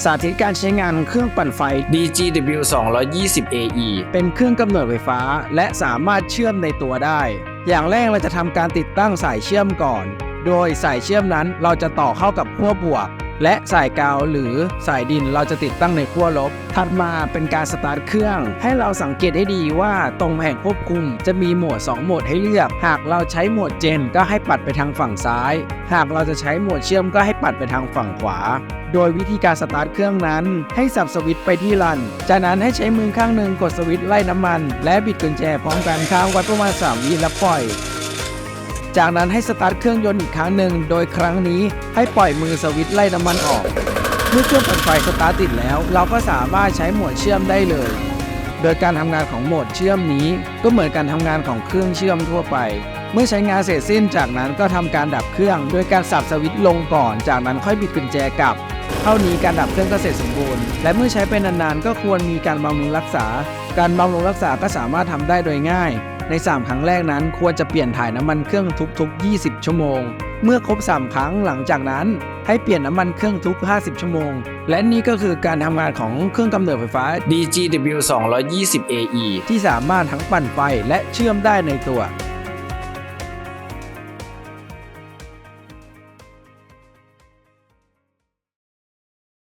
สาธิตการใช้งานเครื่องปั่นไฟ DGW 220 AE เป็นเครื่องกำเนิดไฟฟ้า และสามารถเชื่อมในตัวได้ อย่างแรกเราจะทำการติดตั้งสายเชื่อมก่อน โดยสายเชื่อมนั้นเราจะต่อเข้ากับขั้วบวก และสายกาวหรือสายดินเราจะติดตั้งในขั้วลบ ถัดมาเป็นการสตาร์ทเครื่อง ให้เราสังเกตให้ดีว่าตรงแผงควบคุมจะมีโหมด 2 โหมดให้เลือก หากเราใช้โหมดเจนก็ให้ปัดไปทางฝั่งซ้าย หากเราจะใช้โหมดเชื่อมก็ให้ปัดไปทางฝั่งขวา โดยวิธีการสตาร์ทเครื่องนั้นให้สับสวิตช์ไปที่รัน จากนั้นให้ใช้มือข้างหนึ่งกดสวิตช์ไล่น้ำมัน และบิดกุญแจพร้อมกันค้างไว้ประมาณ3วิแล้วปล่อย จากนั้นให้สตาร์ทเครื่องยนต์อีกครั้งหนึ่ง โดยครั้งนี้ให้ปล่อยมือสวิตช์ไล่น้ำมันออก เมื่อเครื่องปั่นไฟสตาร์ทติดแล้ว เราก็สามารถใช้โหมดเชื่อมได้เลย โดยการทำงานของโหมดเชื่อมนี้ ก็เหมือนการทำงานของเครื่องเชื่อมทั่วไป เมื่อใช้งานเสร็จสิ้นจากนั้นก็ทำการดับเครื่อง โดยการสับสวิตช์ลงก่อน จากนั้นค่อยบิดกุญแจกลับ เท่านี้การดับเครื่องก็เสร็จสมบูรณ์ และเมื่อใช้ไปนานๆก็ควรมีการบำรุงรักษา การบำรุงรักษาก็สามารถทำได้โดยง่าย ใน 3 ครั้งแรกนั้นควรจะเปลี่ยนถ่ายน้ำมันเครื่องทุกๆ 20 ชั่วโมง เมื่อครบ 3 ครั้งหลังจากนั้น ให้เปลี่ยนน้ำมันเครื่องทุก 50 ชั่วโมง และนี่ก็คือการทำงานของเครื่องกำเนิดไฟฟ้า DGW 220 AE ที่สามารถทั้งปั่นไฟและเชื่อมได้ในตัว